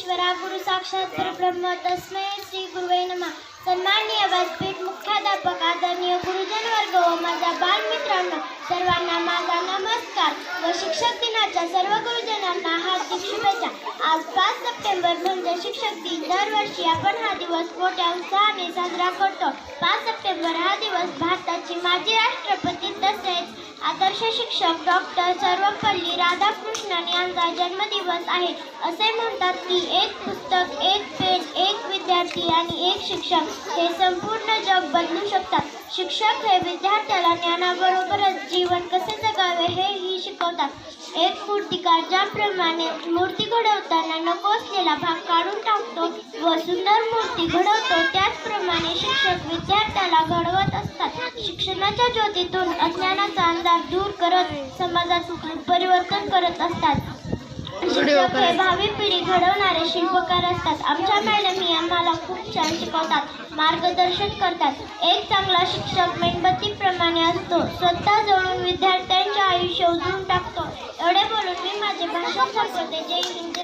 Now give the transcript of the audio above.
परमेश्वरा गुरु साक्षात परब्रह्म तस्मै श्री गुरुवे नमः. सन्माननीय व्यासपीठ मुख्याध्यापक आदरणीय गुरुजन वर्ग व माझ्या बालमित्रांनो सर्वांना माझा नमस्कार. व शिक्षक दिनाच्या सर्व गुरुजनांना हार्दिक शुभेच्छा. आज पाच सप्टेंबर म्हणजे शिक्षक दिन. दरवर्षी आपण हा दिवस मोठ्या उत्साहाने साजरा करतो. पाच सप्टेंबर हा दिवस भारताची माजी आदर्श शिक्षक डॉक्टर सर्वपल्ली राधाकृष्णन यांचा जन्मदिवस आहे. असे म्हणतात की एक पुस्तक एक पेन एक विद्यार्थी आणि एक शिक्षक हे संपूर्ण जग बदलू शकतात. शिक्षक हे विद्यार्थ्याला ज्ञानाबरोबरच जीवन कसे जगावे हेही शिकवतात. एक मूर्तिकार ज्याप्रमाणे मूर्ती घडवताना नको असलेला भाग काढून टाकतो व सुंदर मूर्ती घडवतो त्याचप्रमाणे शिक्षक विद्यार्थ्याला घडवत असतात. शिक्षणाच्या ज्योतीतून अज्ञानाचा दूर करत समाजात परिवर्तन करत असतात. शिक्षक हे भावी पिढी घडवणारे शिल्पकार असतात. आमच्या मॅडमही आम्हाला खूप छान शिकवतात मार्गदर्शन करतात. एक चांगला शिक्षक मेणबत्तीप्रमाणे असतो. स्वतः जळून विद्यार्थ्यांचे आयुष्य उजळून टाकतो. एवढे बोलून मी माझे भाषण संपवते. जय हिंद